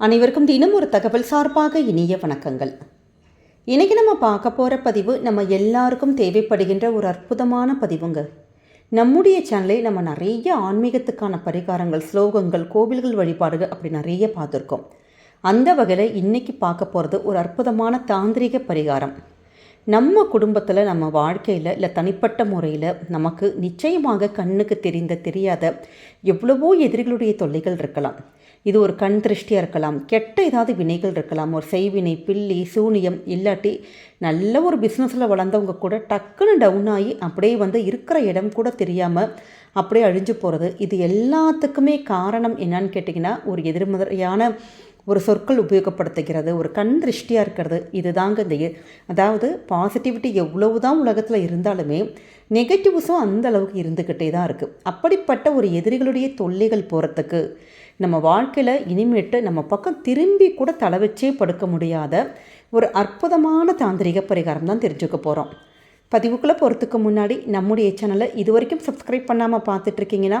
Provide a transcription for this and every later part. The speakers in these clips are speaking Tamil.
அனைவருக்கும் தினம் ஒரு தகவல் சார்பாக இனிய வணக்கங்கள். இன்றைக்கி நம்ம பார்க்க போகிற பதிவு நம்ம எல்லாருக்கும் தேவைப்படுகின்ற ஒரு அற்புதமான பதிவுங்க. நம்முடைய சேனலை நம்ம நிறைய ஆன்மீகத்துக்கான பரிகாரங்கள் ஸ்லோகங்கள் கோவில்கள் வழிபாடுகள் அப்படி நிறைய பார்த்துருக்கோம். அந்த வகையில் இன்றைக்கி பார்க்க போகிறது ஒரு அற்புதமான தாந்திரிக பரிகாரம். நம்ம குடும்பத்தில் நம்ம வாழ்க்கையில் இல்லை தனிப்பட்ட முறையில் நமக்கு நிச்சயமாக கண்ணுக்கு தெரிந்த தெரியாத எவ்வளவோ எதிரிகளுடைய தொல்லைகள் இருக்கலாம். இது ஒரு கண் திருஷ்டியாக இருக்கலாம். கெட்ட ஏதாவது வினைகள் இருக்கலாம். ஒரு செய்வினை பில்லி சூனியம் இல்லாட்டி நல்ல ஒரு பிஸ்னஸில் வளர்ந்தவங்க கூட டக்குன்னு டவுன் ஆகி அப்படியே வந்து இருக்கிற இடம் கூட தெரியாமல் அப்படியே அழிஞ்சு போகிறது இது எல்லாத்துக்குமே காரணம் என்னன்னு கேட்டிங்கன்னா ஒரு எதிர்மறையான ஒரு சொற்கள் உபயோகப்படுத்துகிறது ஒரு கண் திருஷ்டியாக இருக்கிறது இதுதாங்க இந்த அதாவது பாசிட்டிவிட்டி எவ்வளவு தான் உலகத்தில் இருந்தாலுமே நெகட்டிவ்ஸும் அந்த அளவுக்கு இருந்துக்கிட்டே தான் இருக்குது அப்படிப்பட்ட ஒரு எதிரிகளுடைய தொல்லைகள் போகிறதுக்கு நம்ம வாழ்க்கையில் இனிமேட்டு நம்ம பக்கம் திரும்பி கூட தலை வச்சே படுக்க முடியாத ஒரு அற்புதமான தாந்திரிக பரிகாரம் தான் தெரிஞ்சுக்க போகிறோம் பதிவுக்குள்ளே போகிறதுக்கு முன்னாடி நம்முடைய சேனலை இது வரைக்கும் சப்ஸ்கிரைப் பண்ணாமல் பார்த்துட்ருக்கீங்கன்னா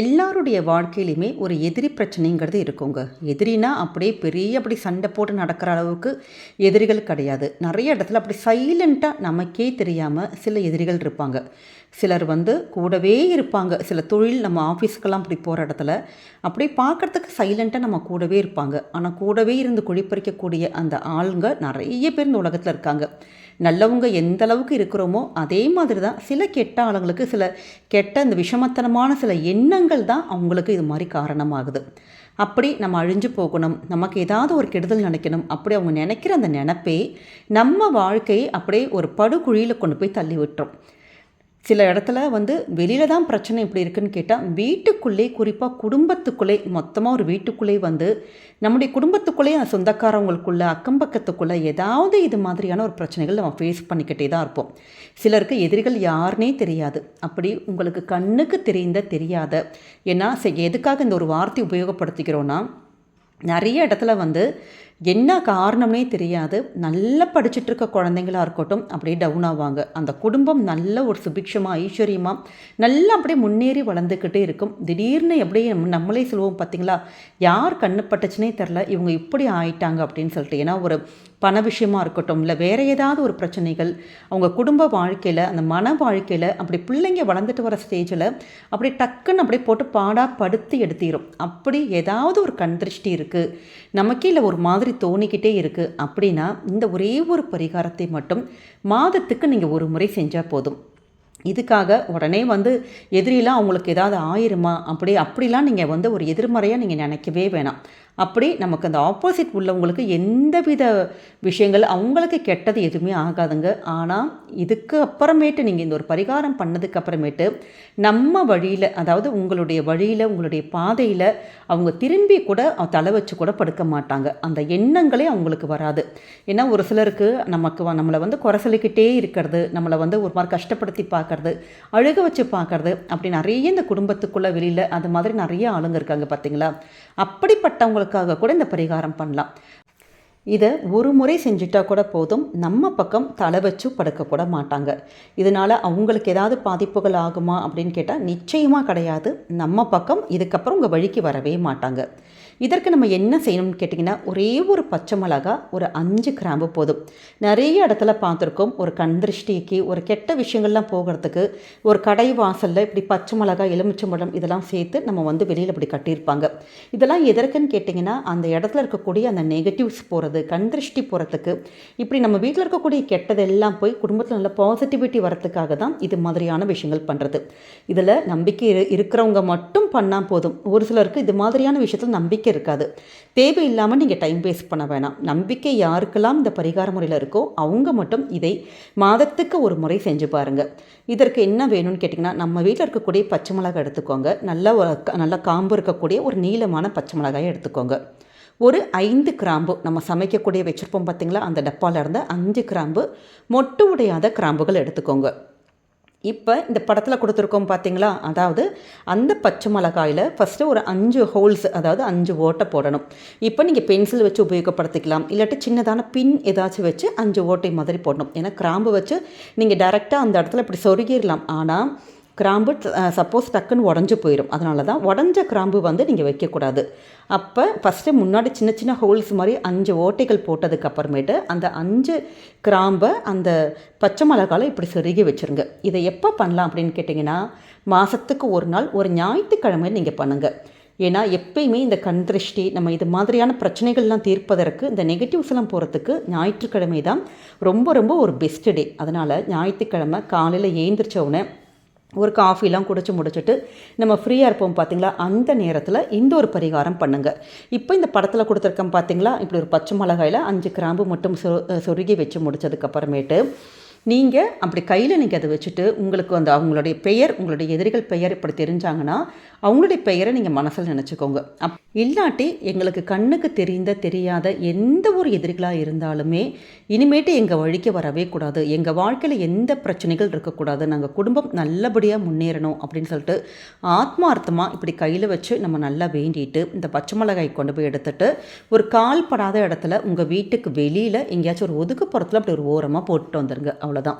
எல்லாருடைய வாழ்க்கையிலையுமே ஒரு எதிரி பிரச்சனைங்கிறது இருக்குங்க. எதிரினா அப்படியே பெரிய அப்படி சண்டை போட்டு நடக்கிற அளவுக்கு எதிரிகள் கிடையாது. நிறைய இடத்துல அப்படி சைலண்ட்டாக நமக்கே தெரியாமல் சில எதிரிகள் இருப்பாங்க. சிலர் வந்து கூடவே இருப்பாங்க. சில தொழில் நம்ம ஆஃபீஸ்க்கெல்லாம் அப்படி போகிற இடத்துல அப்படியே பார்க்குறதுக்கு சைலண்ட்டாக நம்ம கூடவே இருப்பாங்க. ஆனால் கூடவே இருந்து குழிப்பறிக்கக்கூடிய அந்த ஆளுங்க நிறைய பேர் இந்த உலகத்தில் இருக்காங்க. நல்லவங்க எந்த அளவுக்கு இருக்கிறோமோ அதே மாதிரி தான் சில கெட்ட ஆளுங்களுக்கு சில கெட்ட இந்த விஷமத்தனமான சில எண்ணங்கள் தான் அவங்களுக்கு இது மாதிரி காரணமாகுது. அப்படி நம்ம அழிஞ்சு போகணும் நமக்கு ஏதாவது ஒரு கெடுதல் நினைக்கணும் அப்படி அவங்க நினைக்கிற அந்த நினப்பே நம்ம வாழ்க்கையை அப்படியே ஒரு படுகுழியில் கொண்டு போய் தள்ளி விட்டுரும். சில இடத்துல வந்து வெளியில தான் பிரச்சனை இப்படி இருக்குன்னு கேட்டால் வீட்டுக்குள்ளே குறிப்பாக குடும்பத்துக்குள்ளே மொத்தமாக ஒரு வீட்டுக்குள்ளே வந்து நம்முடைய குடும்பத்துக்குள்ளே சொந்தக்காரவங்களுக்குள்ளே சொந்தக்காரவங்களுக்குள்ள அக்கம் பக்கத்துக்குள்ளே ஏதாவது இது மாதிரியான ஒரு பிரச்சனைகள் நம்ம ஃபேஸ் பண்ணிக்கிட்டே தான் இருப்போம். சிலருக்கு எதிரிகள் யாருனே தெரியாது. அப்படி உங்களுக்கு கண்ணுக்கு தெரிந்த தெரியாத ஏன்னா எதுக்காக இந்த ஒரு வார்த்தை உபயோகப்படுத்திக்கிறோன்னா நிறைய இடத்துல வந்து என்ன காரணம்னே தெரியாது. நல்லா படிச்சுட்டு இருக்க குழந்தைங்களா இருக்கட்டும் அப்படியே டவுன் ஆவாங்க. அந்த குடும்பம் நல்ல ஒரு சுபிக்ஷமாக ஐஸ்வர்யமாக நல்லா அப்படியே முன்னேறி வளர்ந்துக்கிட்டே இருக்கும். திடீர்னு அப்படியே நம்மளே சொல்லுவோம் பார்த்தீங்களா யார் கண்ணு பட்டுச்சுனே தெரில இவங்க இப்படி ஆயிட்டாங்க அப்படின்னு சொல்லிட்டு. ஏன்னா ஒரு பண விஷயமா இருக்கட்டும் இல்லை வேறு ஏதாவது ஒரு பிரச்சனைகள் அவங்க குடும்ப வாழ்க்கையில் அந்த மன வாழ்க்கையில் அப்படி பிள்ளைங்க வளர்ந்துட்டு வர ஸ்டேஜில் அப்படி டக்குன்னு அப்படியே போட்டு பாடா படுத்து எடுத்திடும் அப்படி ஏதாவது ஒரு கண் திருஷ்டி இருக்குது நமக்கே இல்லை ஒரு மாதிரி தோணிக்கிட்டே இருக்குது அப்படின்னா இந்த ஒரே ஒரு பரிகாரத்தை மட்டும் மாதத்துக்கு நீங்கள் ஒரு முறை செஞ்சால் போதும். இதுக்காக உடனே வந்து எதிரிலாம் அவங்களுக்கு ஏதாவது ஆயிருமா? அப்படி அப்படிலாம் நீங்கள் வந்து ஒரு எதிர்மறையாக நீங்கள் நினைக்கவே வேணாம். அப்படி நமக்கு அந்த ஆப்போசிட் உள்ளவங்களுக்கு எந்தவித விஷயங்கள் அவங்களுக்கு கெட்டது எதுவுமே ஆகாதுங்க. ஆனால் இதுக்கு அப்புறமேட்டு நீங்கள் இந்த ஒரு பரிகாரம் பண்ணதுக்கு அப்புறமேட்டு நம்ம வழியில் அதாவது உங்களுடைய வழியில் உங்களுடைய பாதையில் அவங்க திரும்பி கூட தலை வச்சு கூட படுக்க மாட்டாங்க. அந்த எண்ணங்களே அவங்களுக்கு வராது. ஏன்னா ஒரு சிலருக்கு நமக்கு வ- நம்மளை வந்து குறை சொல்லிக்கிட்டே இருக்கிறது நம்மளை வந்து ஒரு மாதிரி கஷ்டப்படுத்தி பார்க்கறது அழுக வச்சு பார்க்கறது அப்படி நிறைய இந்த குடும்பத்துக்குள்ளே வெளியில் அது மாதிரி நிறைய ஆளுங்க இருக்காங்க பார்த்தீங்களா? அப்படிப்பட்டவங்களுக்காக கூட இந்த பரிகாரம் பண்ணலாம். இதை ஒரு முறை செஞ்சுட்டா கூட போதும். நம்ம பக்கம் தலை வச்சு படுக்க கூட மாட்டாங்க. இதனால் அவங்களுக்கு ஏதாவது பாதிப்புகள் ஆகுமா அப்படின்னு கேட்டால் நிச்சயமாக கிடையாது. நம்ம பக்கம் இதுக்கப்புறம் உங்கள் வழிக்கு வரவே மாட்டாங்க. இதற்கு நம்ம என்ன செய்யணும்னு கேட்டிங்கன்னா ஒரே ஒரு பச்சை மிளகா ஒரு அஞ்சு கிராம்பு போதும். நிறைய இடத்துல பார்த்துருக்கோம் ஒரு கண் திருஷ்டிக்கு ஒரு கெட்ட விஷயங்கள்லாம் போகிறதுக்கு ஒரு கடை வாசலில் இப்படி பச்சை மிளகா எலுமிச்சம்பழம் இதெல்லாம் சேர்த்து நம்ம வந்து வெளியில் இப்படி கட்டியிருப்பாங்க. இதெல்லாம் எதற்குன்னு கேட்டிங்கன்னா அந்த இடத்துல இருக்கக்கூடிய அந்த நெகட்டிவ்ஸ் போகிறது கண் திருஷ்டி போகிறதுக்கு இப்படி நம்ம வீட்டில் இருக்கக்கூடிய கெட்டதெல்லாம் போய் குடும்பத்தில் நல்ல பாசிட்டிவிட்டி வரத்துக்காக தான் இது மாதிரியான விஷயங்கள் பண்ணுறது இதில் நம்பிக்கை இரு- இருக்கிறவங்க மட்டும் பண்ணால் போதும். ஒரு சிலருக்கு இது மாதிரியான விஷயத்தில் நம்பிக்கை இருக்காது. தேவையில்லாமல் நீங்கள் டைம் வேஸ்ட் பண்ண வேணாம். நம்பிக்கை யாருக்கெல்லாம் இந்த பரிகார முறையில் இருக்கோ அவங்க மட்டும் இதை மாதத்துக்கு ஒரு முறை செஞ்சு பாருங்கள் இதற்கு என்ன வேணும்னு கேட்டிங்கன்னா நம்ம வீட்டில் இருக்கக்கூடிய பச்சை மிளகாய் எடுத்துக்கோங்க. நல்ல நல்லா நல்ல காம்பு இருக்கக்கூடிய ஒரு நீளமான பச்சை மிளகாயை எடுத்துக்கோங்க. ஒரு ஐந்து கிராம்பு நம்ம சமைக்கக்கூடிய வச்சுருப்போம் பார்த்தீங்களா அந்த டப்பாவில் இருந்த அஞ்சு கிராம்பு மொட்டு உடையாத கிராம்புகள் எடுத்துக்கோங்க. இப்போ இந்த படத்தில் கொடுத்துருக்கோம் பார்த்தீங்களா அதாவது அந்த பச்சை மிளகாயில் ஃபஸ்ட்டு ஒரு அஞ்சு ஹோல்ஸ் அதாவது அஞ்சு ஓட்டை போடணும். இப்போ நீங்கள் பென்சில் வச்சு உபயோகப்படுத்திக்கலாம். இல்லாட்டி சின்னதான பின் ஏதாச்சும் வச்சு அஞ்சு ஓட்டை மாதிரி போடணும். ஏன்னா கிராம்பு வச்சு நீங்கள் டைரெக்டாக அந்த இடத்துல இப்படி சொருகிடலாம். ஆனால் கிராம்பு சப்போஸ் டக்குன்னு உடஞ்சி போயிடும் அதனால தான் உடஞ்ச கிராம்பு வந்து நீங்கள் வைக்கக்கூடாது. அப்போ ஃபஸ்ட்டு முன்னாடி சின்ன சின்ன ஹோல்ஸ் மாதிரி அஞ்சு ஓட்டைகள் போட்டதுக்கு அப்புறமேட்டு அந்த அஞ்சு கிராம்பை அந்த பச்சை மிளகாவில் இப்படி செருகி வச்சுருங்க. இதை எப்போ பண்ணலாம் அப்படின்னு கேட்டிங்கன்னா மாதத்துக்கு ஒரு நாள் ஒரு ஞாயிற்றுக்கிழமை நீங்கள் பண்ணுங்கள் ஏன்னா எப்பயுமே இந்த கண் திருஷ்டி நம்ம இது மாதிரியான பிரச்சனைகள்லாம் தீர்ப்பதற்கு இந்த நெகட்டிவ்ஸ் எல்லாம் போகிறதுக்கு ஞாயிற்றுக்கிழமை தான் ரொம்ப ரொம்ப ஒரு பெஸ்ட் டே அதனால் ஞாயிற்றுக்கிழமை காலையில் ஏந்திரிச்ச உடனே ஒரு காஃபிலாம் குடிச்சு முடிச்சுட்டு நம்ம ஃப்ரீயாக இருப்போம் பார்த்தீங்களா அந்த நேரத்தில் இந்த ஒரு பரிகாரம் பண்ணுங்கள் இப்போ இந்த படத்தில் கொடுத்துருக்கோம் பார்த்தீங்களா இப்படி ஒரு பச்சை மிளகாயில் அஞ்சு கிராம்பு மட்டும் சொ சொருகி வச்சு முடிச்சதுக்கப்புறமேட்டு நீங்கள் அப்படி கையில் நீங்கள் அதை வச்சுட்டு உங்களுக்கு அந்த அவங்களுடைய பெயர் உங்களுடைய எதிரிகள் பெயர் இப்படி தெரிஞ்சாங்கன்னா அவங்களுடைய பெயரை நீங்கள் மனசில் நினச்சிக்கோங்க. அப் இல்லாட்டி எங்களுக்கு கண்ணுக்கு தெரிந்த தெரியாத எந்த ஒரு எதிரிகளாக இருந்தாலுமே இனிமேட்டு எங்கள் வழிக்கு வரவே கூடாது. எங்கள் வாழ்க்கையில் எந்த பிரச்சனைகள் இருக்கக்கூடாது. நாங்கள் குடும்பம் நல்லபடியாக முன்னேறணும் அப்படின்னு சொல்லிட்டு ஆத்மார்த்தமாக இப்படி கையில் வச்சு நம்ம நல்லா வேண்டிட்டு இந்த பச்சை மிளகாய் கொண்டு போய் எடுத்துட்டு ஒரு கால் படாத இடத்துல உங்கள் வீட்டுக்கு வெளியில் எங்கேயாச்சும் ஒரு ஒதுக்குப்புறத்தில் அப்படி ஒரு ஓரமாக போட்டுட்டு வந்துடுங்க அவ்வளோதான்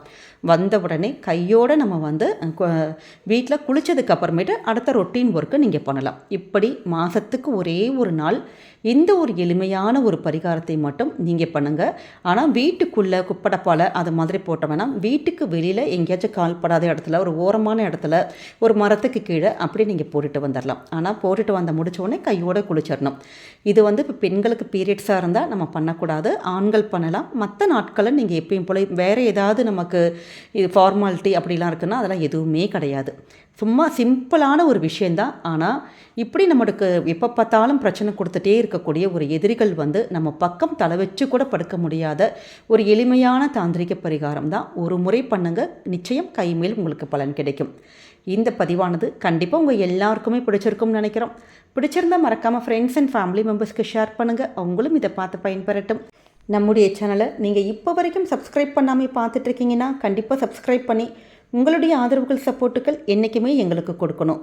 வந்த உடனே கையோடு நம்ம வந்து வீட்டில் குளித்ததுக்கு அப்புறமேட்டு அடுத்த ரொட்டீன் ஒர்க்கு நீங்கள் பண்ணலாம். இப்படி மாதத்துக்கு ஒரே ஒரு நாள் இந்த ஒரு எளிமையான ஒரு பரிகாரத்தை மட்டும் நீங்கள் பண்ணுங்கள் ஆனால் வீட்டுக்குள்ளே குப்படப்பால் அது மாதிரி போட்ட வேணாம். வீட்டுக்கு வெளியில் எங்கேயாச்சும் கால்படாத இடத்துல ஒரு ஓரமான இடத்துல ஒரு மரத்துக்கு கீழே அப்படி நீங்கள் போட்டுட்டு வந்துடலாம் ஆனால் போட்டுட்டு வந்த முடிச்சோடனே கையோடு குளிச்சிடணும் இது வந்து இப்போ பெண்களுக்கு பீரியட்ஸாக இருந்தால் நம்ம பண்ணக்கூடாது. ஆண்கள் பண்ணலாம். மற்ற நாட்களில் நீங்கள் எப்பயும் போல வேறு ஏதாவது நமக்கு இது ஃபார்மாலிட்டி அப்படிலாம் இருக்குன்னா அதெல்லாம் எதுவுமே கிடையாது. சும்மா சிம்பிளான ஒரு விஷயந்தான் ஆனால் இப்படி நம்மளுக்கு எப்போ பார்த்தாலும் பிரச்சனை கொடுத்துட்டே இருக்கக்கூடிய ஒரு எதிரிகள் வந்து நம்ம பக்கம் தலை வச்சு கூட படுக்க முடியாத ஒரு எளிமையான தாந்திரிக பரிகாரம் தான். ஒரு முறை பண்ணுங்க நிச்சயம் கைமேல் உங்களுக்கு பலன் கிடைக்கும். இந்த பதிவானது கண்டிப்பாக உங்கள் எல்லாருக்குமே பிடிச்சிருக்கும்னு நினைக்கிறோம். பிடிச்சிருந்தா மறக்காமல் ஃப்ரெண்ட்ஸ் அண்ட் ஃபேமிலி மெம்பர்ஸ்க்கு ஷேர் பண்ணுங்கள் அவங்களும் இதை பார்த்து பயன்பெறட்டும். நம்முடைய சேனலை நீங்கள் இப்போ வரைக்கும் சப்ஸ்கிரைப் பண்ணாமல் பார்த்துட்ருக்கீங்கன்னா கண்டிப்பாக சப்ஸ்கிரைப் பண்ணி உங்களுடைய ஆதரவுகள் சப்போர்ட்டுகள் என்றைக்குமே எங்களுக்கு கொடுக்கணும்.